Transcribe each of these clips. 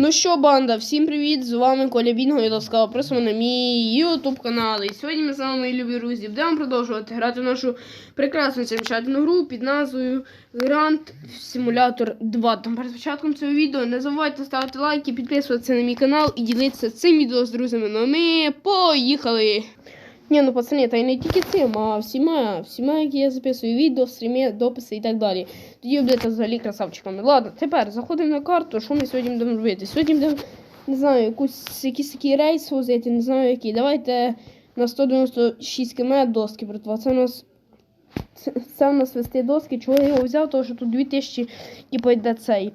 Ну що, банда, всім привіт! З вами Коля Бінго і ласкаво просимо на мій ютуб канал. І сьогодні ми з вами, любі друзі, будемо продовжувати грати в нашу прекрасну замечательну гру під назвою Grand Simulator 2. Там перед початком цього відео не забувайте ставити лайки, підписуватися на мій канал і ділитися цим відео з друзями. Ну ми поїхали! Ні, ну пацани, та й не тільки цим, а всіма, всіма, які я записую відео, стріми, дописи і так далі. Тоді будете взагалі красавчиками. Ладно, тепер заходимо на карту, що ми сьогодні будемо робити? Сьогодні будемо, не знаю, якусь, якийсь такий рейс возити, не знаю який. Давайте на 196 км доски, братва. Це у нас це, це у нас вести доски. Чого я його взяв? Тому що тут 2000, типу, йде цей.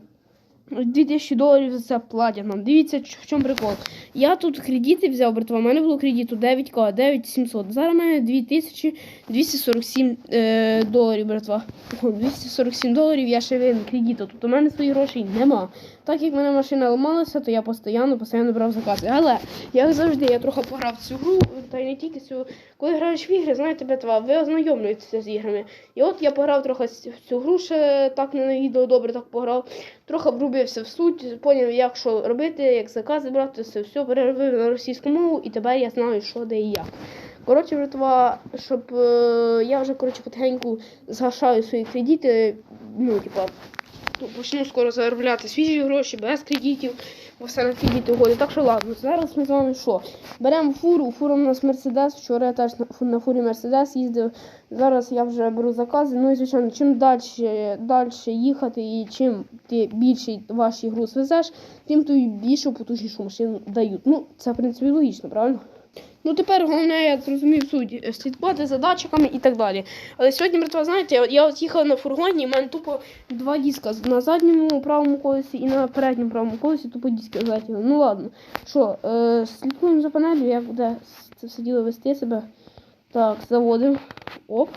2000 доларів за це платять нам. Дивіться, в чому прикол. Я тут кредити взяв, братва. У мене було кредиту 9К, 9700. Зараз у мене 2247 е, доларів, братва. 247 доларів я ще винен кредиту. Тобто у мене своїх грошей нема. Так як в мене машина ламалася, то я постійно, постійно брав закази. Але, як завжди, я трохи пограв цю гру, та й не тільки цю. Коли граєш в ігри, знаєте, братва, ви ознайомлюєтеся з іграми. І от я пограв трохи в цю гру, ще так не на відео добре так пограв. Трохи врубився в суть, поняв, як що робити, як закази брати, все, все переробив на російську мову, і тепер я знаю, що де і як. Коротше, братва, щоб е, я вже коротше, потихеньку згашаю свої кредити, ну, типа, почну скоро заробляти свіжі гроші, без кредитів, бо все на кредити угоди. Так що ладно, зараз ми з вами що? Беремо фуру, фура у нас Мерседес. Вчора я теж на, фу- на фурі Мерседес їздив. Зараз я вже беру закази. Ну і звичайно, чим далі, далі їхати і чим ти більше ваші груз везеш, тим тобі більшу потужнішу машину дають. Ну, це в принципі логічно, правильно? Ну тепер головне, я зрозумів суть, е, слідкувати за датчиками і так далі. Але сьогодні, братва, знаєте, я, от їхала на фургоні, і в мене тупо два диска на задньому правому колесі і на передньому правому колесі тупо диски залетіли. Ну ладно. Що, е, слідкуємо за панелью, як буде це все діло вести себе. Так, заводимо. Оп.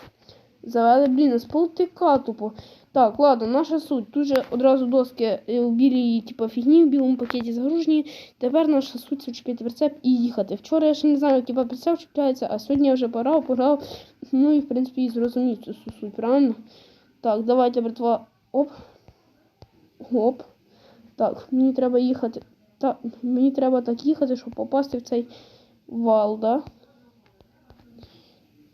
Завели, блін, з полтика тупо. Так, ладно, наша суть. Тут же одразу доски е, в білій, типу, фігні, в білому пакеті загружені. Тепер наша суть це вчепити прицеп і їхати. Вчора я ще не знаю, який прицеп чіпляється, а сьогодні я вже пограв, пограв. Ну і в принципі і зрозумів цю суть, правильно? Так, давайте, братва. Оп. Оп. Так, мені треба їхати. Так, мені треба так їхати, щоб попасти в цей вал, да?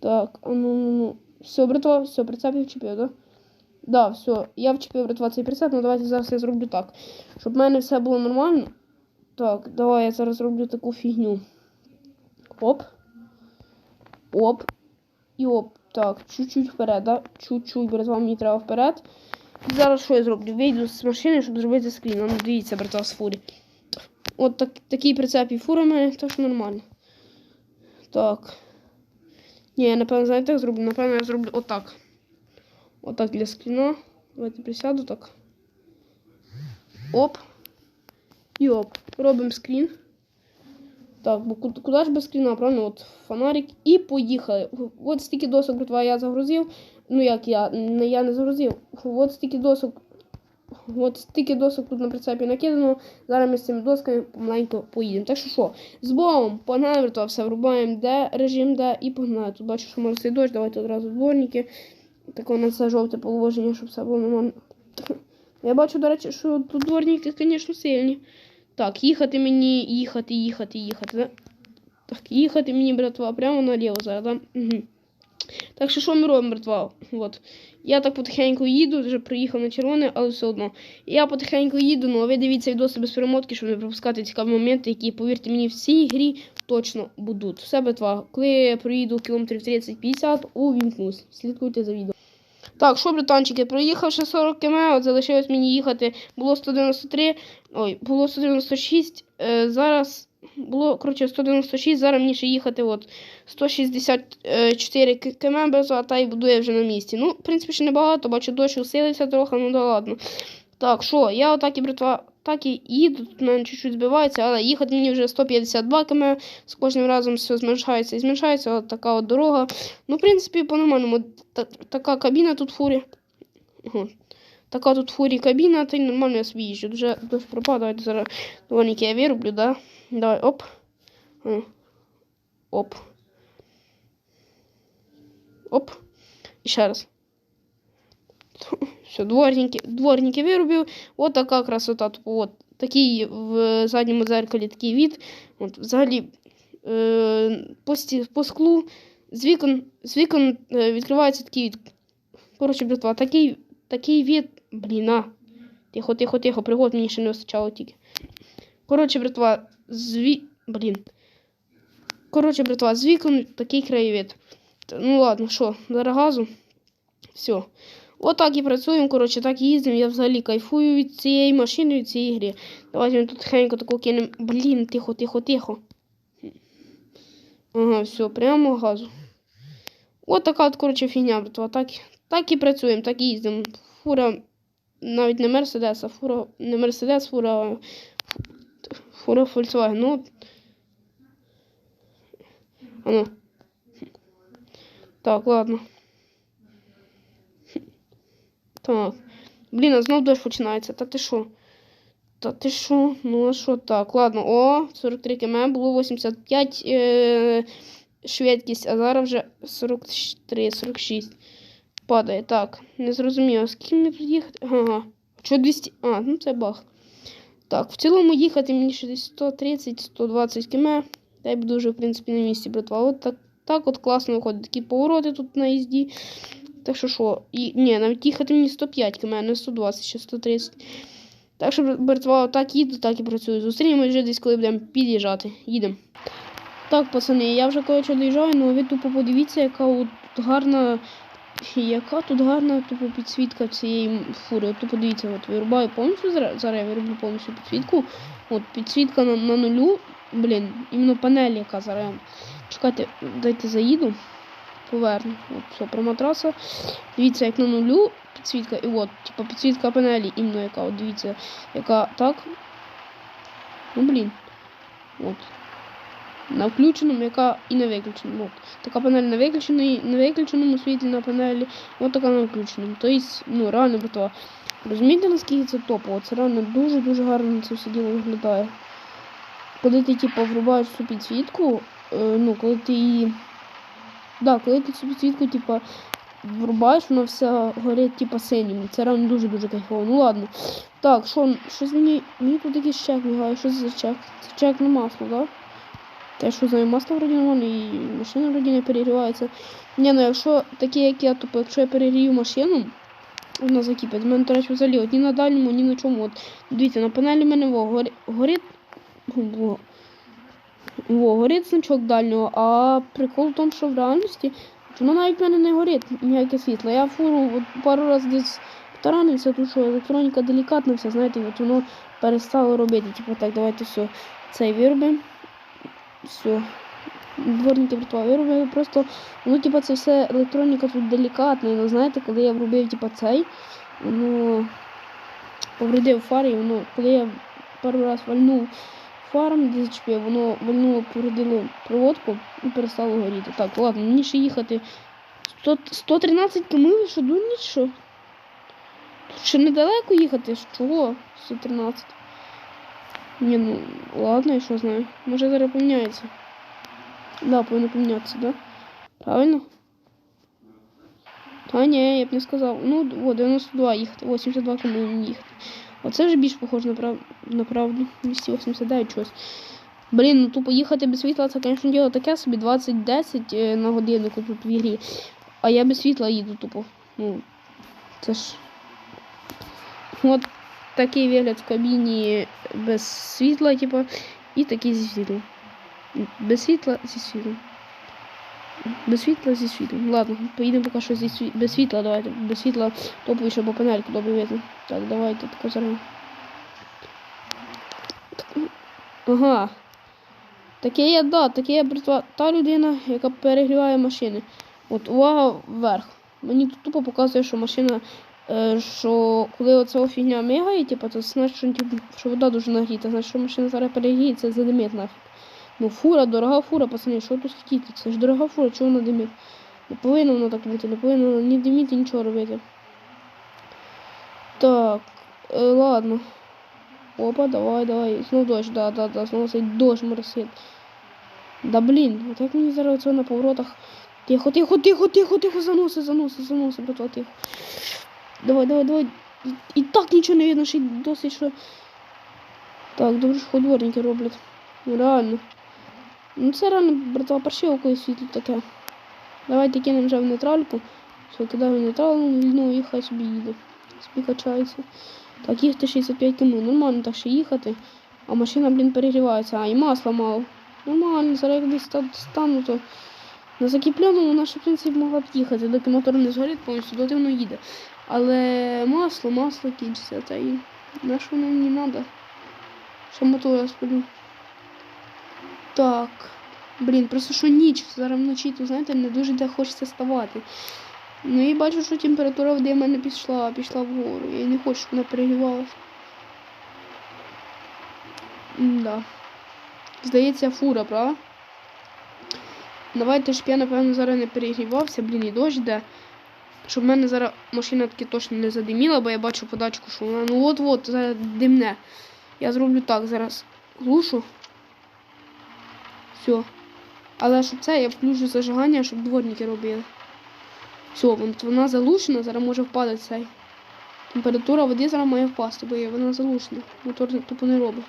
Так, а ну ну ну. Все, братва, все, прицеп я вчепив, да? Да, все, я вчепив братва цей прицеп, ну давайте зараз я зроблю так. Щоб в мене все було нормально. Так, давай я зараз зроблю таку фігню. Оп. Оп. І оп. Так, чуть-чуть вперед, да? Чуть-чуть, братва, мені треба вперед. І зараз що я зроблю? Вийду з машини, щоб зробити скрін. Ну, дивіться, братва, з фурі. От так, такий прицеп і фура в мене, що нормально. Так. Ні, я напевно, знаєте, як зроблю? Напевно, я зроблю отак. Отак для скріна. Давайте присяду так. Оп. І оп. Робимо скрін. Так, бо куди, ж без скріна, правильно? От фонарик. І поїхали. От стільки досок, братва, я загрузив. Ну як я, не я не загрузив. От стільки досок. От стільки досок тут на прицепі накидано. Зараз ми з цими досками помаленько поїдемо. Так що що, з Богом, погнали, все врубаємо, де режим, де і погнали. Тут бачу, що може дощ, давайте одразу дворники. Таке на це жовте положення, щоб все було нормально. Я бачу, до речі, що тут дворники, звісно, сильні. Так, їхати мені, їхати, їхати, їхати. Да? Так, їхати мені, братва, прямо наліво зараз, да? Угу. Так що що ми робимо, братва? От. Я так потихеньку їду, вже приїхав на червоне, але все одно. Я потихеньку їду, ну а ви дивіться відоси без перемотки, щоб не пропускати цікаві моменти, які, повірте мені, в цій грі точно будуть. Все, братва, коли я проїду кілометрів 30-50, увімкнусь. Слідкуйте за відео. Так, що, братанчики, проїхавши 40 км, от залишилось мені їхати. Було 193, ой, було 196, е, зараз було, коротше, 196, зараз мені ще їхати от 164 к- км та й буду я вже на місці. Ну, в принципі, ще небагато, бачу, дощ усилився трохи, ну да ладно. Так, що, я отак і, братва, так і їду, тут мене чуть-чуть збивається, але їхати мені вже 152 км, з кожним разом все зменшається і зменшається, от така от дорога. Ну, в принципі, по-нормальному, та, така кабіна тут фурі. Ого. Така тут фурі кабіна, та й нормально я собі їжджу. Дуже дощ пропав, давайте зараз дворники я вироблю, да? Давай, оп. Оп. Оп. І ще раз. Все, дворники, дворники виробив. От така красота. Тупо, от такий в задньому дзеркалі такий від. От, взагалі, е, по, сті, по склу з вікон, з вікон відкривається такий від. Коротше, братва, такий, такий. Блін, а. Тихо, тихо, тихо, пригод мені ще не вистачало тільки. Коротше, братва, з. Блін. Коротше, братва, з вікон такий краєвид. Ну ладно, що, зараз газу. Все. Отак і працюємо, коротше, так і їздимо. Я взагалі кайфую від цієї машини, від цієї гри. Давайте ми тут тихенько таку кинемо. Блін, тихо, тихо, тихо. Ага, все, прямо газу. От така от, коротше, фігня, братва. Так, так і працюємо, так і їздимо. Фура навіть не Мерседес, а фура не Мерседес, фура. Фура Volkswagen. Ну. от. А ну. Так, ладно. Так. Блін, а знов дощ починається. Та ти що? Та ти що? Ну а що так? Ладно, о, 43 км, було 85 е- швидкість, а зараз вже 43, 46. Падає. Так, не зрозуміло, скільки мені тут їхати? Ага. Що 200? А, ну це баг. Так, в цілому їхати мені ще десь 130-120 км. Та й буду в принципі, на місці, братва. От так, так от класно виходить. Такі повороти тут на їзді. Так що що? І, ні, навіть їхати мені 105 км, не 120, ще 130. Так що, братва, так їду, так і працюю. Зустрінемось вже десь, коли будемо під'їжджати. Їдемо. Так, пацани, я вже коротше доїжджаю, ну ви тупо подивіться, яка от гарна. Яка тут гарна тупо підсвітка цієї фури. От тупо дивіться, от вирубаю повністю зараз, я вироблю повністю підсвітку. От підсвітка на, на нулю. Блін, іменно панель, яка зараз. Чекайте, дайте заїду. Поверну. От, все, траса. Дивіться, як на нулю підсвітка. І от, типу, підсвітка панелі, іменно яка. От дивіться, яка так. Ну, блін. От. На включеному, яка і на виключеному. От. Така панель на виключеному, на виключеному світлі на панелі, от така на включеному. Тобто, ну, реально братва. Розумієте, наскільки це топово? Це реально дуже-дуже гарно це все діло виглядає. Коли ти, типу, врубаєш цю підсвітку, е, ну, коли ти її. Да, коли ти цю підсвітку, типу, врубаєш, вона вся горить, типу, синім. Це реально дуже-дуже кайфово. Ну ладно. Так, що, щось мені. Мені тут якийсь чек бігає. Що за чек? Це чек на масло, так? Да? Те, що знаю, масло вроді нормально і машина вроді не перегрівається. Ні, ну якщо такі, як я, тупо, якщо я перегрію машину, вона закипить. У мене, до речі, взагалі, от ні на дальньому, ні на чому. От, дивіться, на панелі в мене во, горить. Во, горить значок дальнього, а прикол в тому, що в реальності воно навіть в мене не горить ніяке світло. Я фуру пару разів десь таранився, тому що електроніка делікатна вся, знаєте, от воно перестало робити. Типу так, давайте все, цей виробимо. Все. Дворники братва виробили. Просто, ну, типа, це все електроніка тут делікатна. Ну, знаєте, коли я вробив, типа, цей, воно повредив фари, воно, коли я перший раз вальнув фарм, де зачепив, воно вальнуло, повредило проводку і перестало горіти. Так, ладно, мені ще їхати 100, 113 км, що дурні, що? Тут ще недалеко їхати, чого? 113. Не, ну ладно, я що знаю. Може зараз поміняється. Да, повинно помінятися, да? Правильно? Та ні, я б не сказав. Ну, о, 92 їхати, 82 км їхати. Оце вже більш похоже на, прав... на правду. 289 чогось. Блін, ну тупо їхати без світла, це, звісно, діло таке собі 20-10 на годиннику тут в ігрі. А я без світла їду тупо. Ну, це ж. От такий вигляд в кабіні без світла, типу, і такий зі світлом. Без світла зі світлом. Без світла зі світлом. Ладно, поїдемо поки що зі сві... без світла, давайте. Без світла топовіше, бо панельку добре видно. Так, давайте зараз. Ага. Таке є, да, таке є братва, та людина, яка перегріває машини. От увага вверх. Мені тут тупо показує, що машина Е, що коли оця фігня мигає, типу, то значить, що, типу, що вода дуже нагріта, значить, що машина зараз перегріється, задимить нафіг. Ну, фура, дорога фура, пацани, що тут хотіти? Це ж дорога фура, чого вона димить? Не повинно воно так бути, не повинно ні диміти, нічого робити. Так, е, ладно. Опа, давай, давай. Знов дощ, да, да, да, знову цей дощ моросить. Да блін, от як мені зараз оце на поворотах. Тихо, тихо, тихо, тихо, тихо, заноси, заноси, заноси, братва, тихо. Давай, давай, давай. І, і так нічого не видно, ще й досить, що. Так, добре, що ходворники роблять. Ну, реально. Ну це реально, братва, паршиво коли світло таке. Давайте кинемо вже в нейтральку. Все, кидаємо в нейтральну, ну і хай собі їде. Собі качається. Так, їхати 65 км. Нормально так ще їхати. А машина, блін, перегрівається. А, і масла мало. Нормально, зараз як десь стану, то на закіпленому вона ще, в принципі, могла б їхати, доки мотор не згорить, повністю доти воно їде. Але масло, масло кінчиться, та і на що воно мені треба? Ще мотор я спалю. Так. Блін, просто що ніч, зараз вночі, то знаєте, не дуже де хочеться ставати. Ну і бачу, що температура води в мене пішла, пішла вгору. Я не хочу, щоб вона перегрівалася. Да. Здається, фура, правда? Давайте щоб я, напевно, зараз не перегрівався, блін, і дощ йде. Щоб в мене зараз машина таки точно не задиміла, бо я бачу подачку, що вона ну от-от зараз димне. Я зроблю так, зараз глушу. Все. Але щоб це, я включу зажигання, щоб дворники робили. Все, вона залушена, зараз може впадати цей. Температура води зараз має впасти, бо вона залушена. Мотор тупо не робить.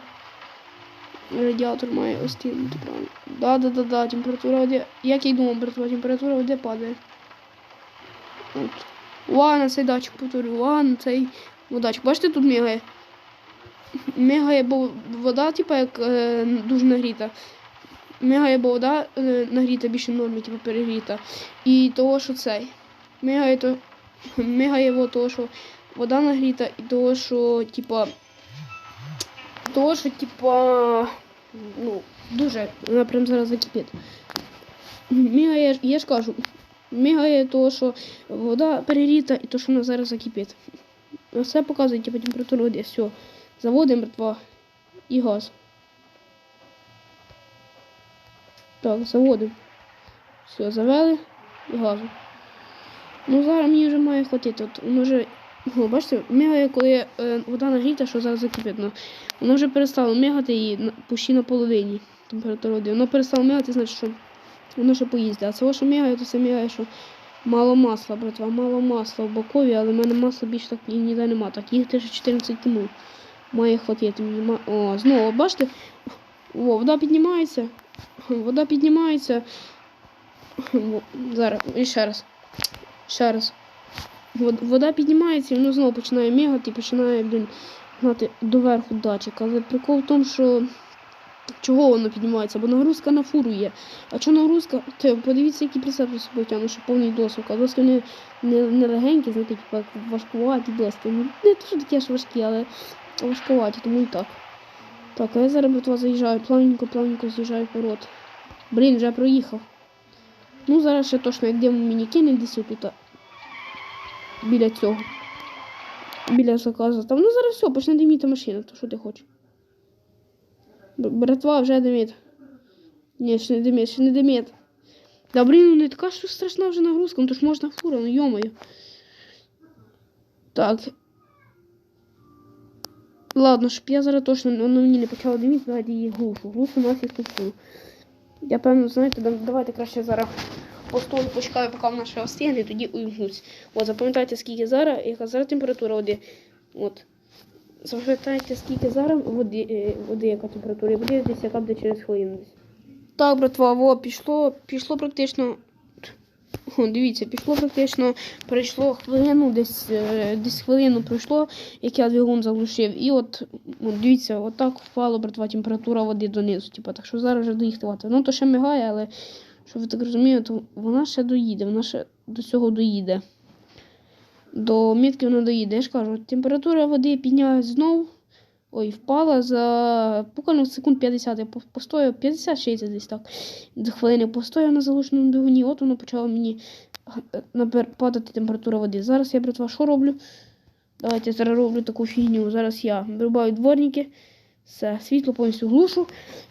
Радіатор має остигнути, правильно. Да, да, да, да, температура води. Як я й думав, братва, температура води падає. От. Увага на цей датчик, повторюю, увага на цей датчик. Бачите, тут мігає. Мігає, бо вода, типа, як е, дуже нагріта. Мігає, вода е, нагріта більше норми, типу, перегріта. І того, що цей. Мігає, то, мігає во, того, що вода нагріта, і того, що, типа, того, що, типа, ну, дуже, вона прям зараз закипить. Мігає, я ж кажу, мігає того, що вода перегріта і то, що вона зараз закипить. Все показує, типу, температуру води. Все. Заводимо мертва і газ. Так, заводимо. Все, завели і газом. Ну зараз мені вже має хватити. От воно вже. О, бачите, мігає, коли е, вода нагріта, що зараз закипить. Воно вже перестало мигати і почти на половині температури води. Воно перестало мигати, значить, що воно ще поїздить. А це, що мігає, то це мігає, що мало масла, братва, мало масла в бокові, але в мене масла більше так і ніде нема. Так, їх теж 14 км. Має хватити О, знову, бачите? О, вода піднімається. Вода піднімається. Зараз, і ще раз. Ще раз. Вода піднімається і воно знову починає мігати і починає, блін, гнати доверху датчик. Але прикол в тому, що чого воно піднімається? Бо нагрузка на фуру є. А що нагрузка? Те, подивіться, які прицепи з собою тягнуть, що повний досок. А доски не, не, не легенькі, знаєте, типу, важкуваті доски. Ну, не то, що такі аж важкі, але важкуваті, тому і так. Так, я зараз братва заїжджаю, плавненько, плавненько з'їжджаю в порот. Блін, вже проїхав. Ну, зараз ще точно, як демо мені кине десь тут. Біля цього. Біля заказу. Там, ну зараз все, почне диміти машина, то що ти хочеш. Братва вже димить. Ні, ще не димить, ще не димить. Да блін, ну не така що страшна вже нагрузка, ну то ж можна фура, ну йомаю. Так. Ладно, щоб я зараз точно воно мені не почало диміти, давайте її глушу. Глушу нафіг тут. Я певно, знаєте, давайте краще зараз постою почекаю, поки вона ще остигне, тоді уймусь. От, запам'ятайте, скільки зараз, яка зараз температура води. От. Запам'ятайте, скільки зараз води, е, води яка температура, і води десь яка буде через хвилину. Так, братва, во, пішло, пішло практично. О, дивіться, пішло практично, пройшло хвилину, десь, е, десь хвилину пройшло, як я двигун заглушив. І от, от дивіться, отак впала, братва, температура води донизу. Типу, так що зараз вже доїхати. варто. Ну, то ще мигає, але щоб ви так розуміли, вона ще доїде, вона ще до цього доїде. До мітки вона доїде. Я ж кажу, температура води піднялась знову. Ой, впала за буквально секунд 50. Я постою 50-60 десь так. За хвилини постою на залученому двигуні, от воно почало мені е, падати температура води. Зараз я, братва, що роблю? Давайте я зараз роблю таку фігню. Зараз я вирубаю дворники, все, світло повністю глушу.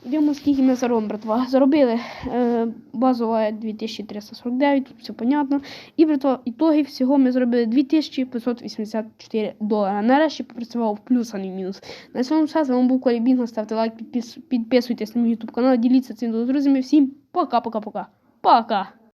Йдемо, скільки ми заробимо, братва. Заробили е, базова 2349, тут все понятно. І, братва, ітоги всього ми зробили 2584 долара. Нарешті попрацював в плюс, а не в мінус. На цьому все. З вами був Колі Бінго. Ставте лайк, підпис- підписуйтесь на мій YouTube канал, діліться цим друзями. Всім пока-пока-пока. Пока!